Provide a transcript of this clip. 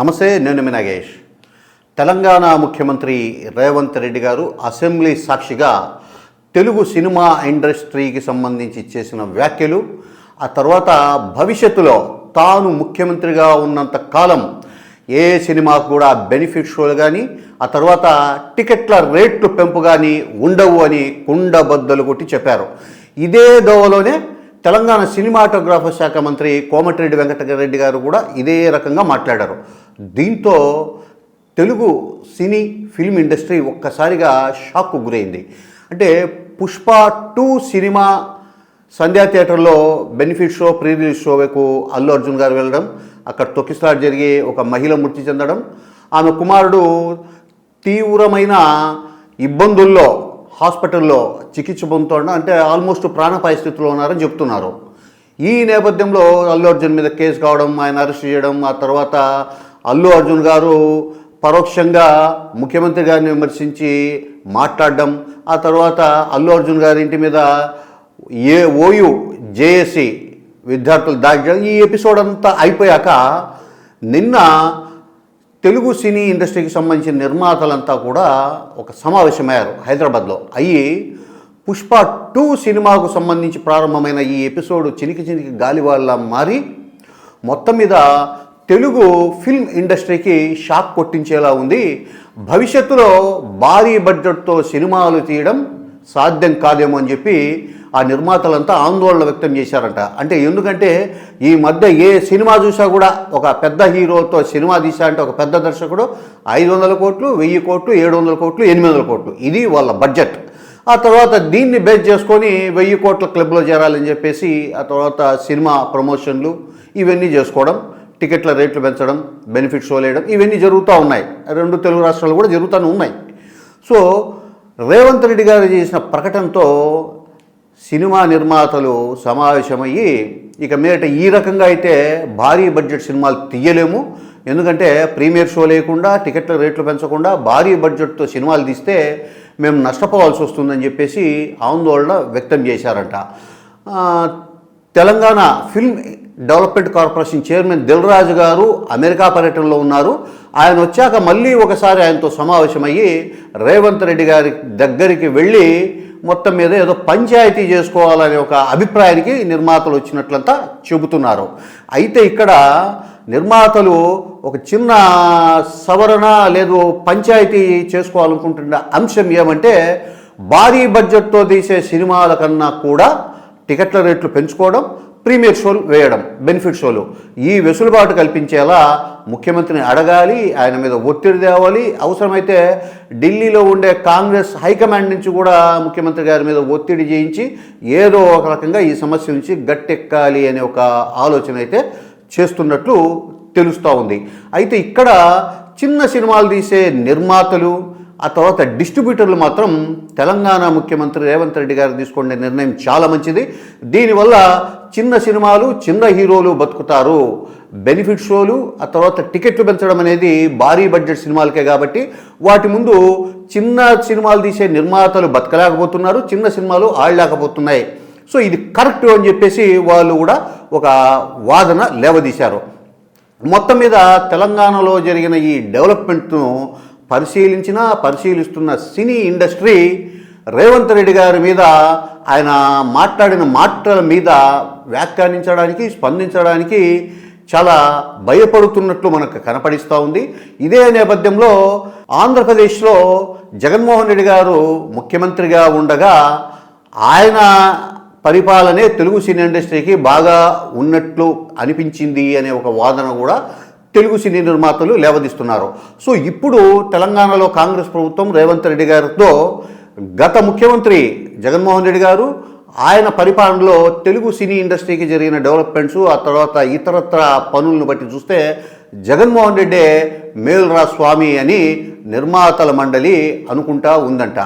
నమస్తే నేను మీ నాగేష్. తెలంగాణ ముఖ్యమంత్రి రేవంత్ రెడ్డి గారు అసెంబ్లీ సాక్షిగా తెలుగు సినిమా ఇండస్ట్రీకి సంబంధించి చేసిన వ్యాఖ్యలు ఆ తర్వాత భవిష్యత్తులో తాను ముఖ్యమంత్రిగా ఉన్నంత కాలం ఏ సినిమాకు కూడా బెనిఫిట్ షోలు కానీ ఆ తర్వాత టికెట్ల రేట్లు పెంపు కానీ ఉండవు అని కుండబద్దలు కొట్టి చెప్పారు. ఇదే దోవలోనే తెలంగాణ సినిమాటోగ్రాఫర్ శాఖ మంత్రి కోమటిరెడ్డి వెంకటరెడ్డి గారు కూడా ఇదే రకంగా మాట్లాడారు. దీంతో తెలుగు సినీ ఫిల్మ్ ఇండస్ట్రీ ఒక్కసారిగా షాక్కు గురైంది. అంటే పుష్ప టూ సినిమా సంధ్యా థియేటర్లో బెనిఫిట్ షో ప్రీ రిలీజ్ షోకు అల్లు అర్జున్ గారు వెళ్ళడం అక్కడ తొక్కిసలాట జరిగి ఒక మహిళ మృతి చెందడం ఆమె కుమారుడు తీవ్రమైన ఇబ్బందుల్లో హాస్పిటల్లో చికిత్స పొందుతుండడం అంటే ఆల్మోస్ట్ ప్రాణాపాయ స్థితిలో ఉన్నారని చెప్తున్నారు. ఈ నేపథ్యంలో అల్లు అర్జున్ మీద కేసు కావడం ఆయన అరెస్ట్ చేయడం ఆ తర్వాత అల్లు అర్జున్ గారు పరోక్షంగా ముఖ్యమంత్రి గారిని విమర్శించి మాట్లాడడం ఆ తర్వాత అల్లు అర్జున్ గారి ఇంటి మీద ఏ ఓయు జేఏసీ విద్యార్థులు దాడి ఈ ఎపిసోడ్ అంతా అయిపోయాక నిన్న తెలుగు సినీ ఇండస్ట్రీకి సంబంధించిన నిర్మాతలంతా కూడా ఒక సమావేశమయ్యారు హైదరాబాద్లో. అయ్యి పుష్ప టూ సినిమాకు సంబంధించి ప్రారంభమైన ఈ ఎపిసోడ్ చినికి చినికి గాలివాళ్ళ మారి మొత్తం మీద తెలుగు ఫిల్మ్ ఇండస్ట్రీకి షాక్ కొట్టించేలా ఉంది. భవిష్యత్తులో భారీ బడ్జెట్తో సినిమాలు తీయడం సాధ్యం కాదేమో అని చెప్పి ఆ నిర్మాతలంతా ఆందోళన వ్యక్తం చేశారంట. అంటే ఎందుకంటే ఈ మధ్య ఏ సినిమా చూసా కూడా ఒక పెద్ద హీరోతో సినిమా తీసా అంటే ఒక పెద్ద దర్శకుడు ఐదు వందల కోట్లు వెయ్యి కోట్లు ఏడు వందల కోట్లు ఎనిమిది వందల కోట్లు. ఇది వాళ్ళ బడ్జెట్ ఆ తర్వాత దీన్ని బేస్ చేసుకొని వెయ్యి కోట్ల క్లబ్లో చేరాలని చెప్పేసి ఆ తర్వాత సినిమా ప్రమోషన్లు ఇవన్నీ చేసుకోవడం టికెట్ల రేట్లు పెంచడం బెనిఫిట్ షో లేయడం ఇవన్నీ జరుగుతూ ఉన్నాయి. రెండు తెలుగు రాష్ట్రాలు కూడా జరుగుతూనే ఉన్నాయి. సో రేవంత్ రెడ్డి గారు చేసిన ప్రకటనతో సినిమా నిర్మాతలు సమావేశమయ్యి ఇక మీదట ఈ రకంగా అయితే భారీ బడ్జెట్ సినిమాలు తీయలేము. ఎందుకంటే ప్రీమియర్ షో లేకుండా టికెట్ల రేట్లు పెంచకుండా భారీ బడ్జెట్తో సినిమాలు తీస్తే మేము నష్టపోవాల్సి వస్తుందని చెప్పేసి ఆందోళన వ్యక్తం చేశారంట. Telangana film development corporation chairman Dil Raju గారు అమెరికా పర్యటనలో ఉన్నారు. ఆయన వచ్చాక మళ్ళీ ఒకసారి ఆయనతో సమావేశమయ్యి రేవంత్ రెడ్డి గారి దగ్గరికి వెళ్ళి మొత్తం మీద ఏదో పంచాయతీ చేసుకోవాలనే ఒక అభిప్రాయానికి నిర్మాతలు వచ్చినట్లంతా చెబుతున్నారు. అయితే ఇక్కడ నిర్మాతలు ఒక చిన్న సవరణ లేదు పంచాయతీ చేసుకోవాలనుకుంటున్న అంశం ఏమంటే భారీ బడ్జెట్తో తీసే సినిమాల కన్నా కూడా టికెట్ల రేట్లు పెంచుకోవడం ప్రీమియర్ షోలు వేయడం బెనిఫిట్ షోలు. ఈ వెసులుబాటు కల్పించేలా ముఖ్యమంత్రిని అడగాలి ఆయన మీద ఒత్తిడి తేవాలి. అవసరమైతే ఢిల్లీలో ఉండే కాంగ్రెస్ హైకమాండ్ నుంచి కూడా ముఖ్యమంత్రి గారి మీద ఒత్తిడి చేయించి ఏదో ఒక రకంగా ఈ సమస్య నుంచి గట్టెక్కాలి అనే ఒక ఆలోచన అయితే చేస్తున్నట్లు తెలుస్తూ ఉంది. అయితే ఇక్కడ చిన్న సినిమాలు తీసే నిర్మాతలు ఆ తర్వాత డిస్ట్రిబ్యూటర్లు మాత్రం తెలంగాణ ముఖ్యమంత్రి రేవంత్ రెడ్డి గారు తీసుకునే నిర్ణయం చాలా మంచిది. దీనివల్ల చిన్న సినిమాలు చిన్న హీరోలు బతుకుతారు. బెనిఫిట్ షోలు ఆ తర్వాత టికెట్లు పెంచడం అనేది భారీ బడ్జెట్ సినిమాలకే కాబట్టి వాటి ముందు చిన్న సినిమాలు తీసే నిర్మాతలు బతకలేకపోతున్నారు చిన్న సినిమాలు ఆడలేకపోతున్నాయి. సో ఇది కరెక్ట్ అని చెప్పేసి వాళ్ళు కూడా ఒక వాదన లేవదీశారు. మొత్తం మీద తెలంగాణలో జరిగిన ఈ డెవలప్మెంట్ను పరిశీలించినా పరిశీలిస్తున్న సినీ ఇండస్ట్రీ రేవంత్ రెడ్డి గారి మీద ఆయన మాట్లాడిన మాటల మీద వ్యాఖ్యానించడానికి స్పందించడానికి చాలా భయపడుతున్నట్లు మనకు కనపడిస్తూ ఉంది. ఇదే నేపథ్యంలో ఆంధ్రప్రదేశ్లో జగన్మోహన్ రెడ్డి గారు ముఖ్యమంత్రిగా ఉండగా ఆయన పరిపాలనే తెలుగు సినీ ఇండస్ట్రీకి బాగా ఉన్నట్లు అనిపించింది అనే ఒక వాదన కూడా తెలుగు సినీ నిర్మాతలు లేవదీస్తున్నారు. సో ఇప్పుడు తెలంగాణలో కాంగ్రెస్ ప్రభుత్వం రేవంత్ రెడ్డి గారితో గత ముఖ్యమంత్రి జగన్మోహన్ రెడ్డి గారు ఆయన పరిపాలనలో తెలుగు సినీ ఇండస్ట్రీకి జరిగిన డెవలప్మెంట్స్ ఆ తర్వాత ఇతరత్ర పనులను బట్టి చూస్తే జగన్మోహన్ రెడ్డే మేల్రా స్వామి అని నిర్మాతల మండలి అనుకుంటా ఉందంట.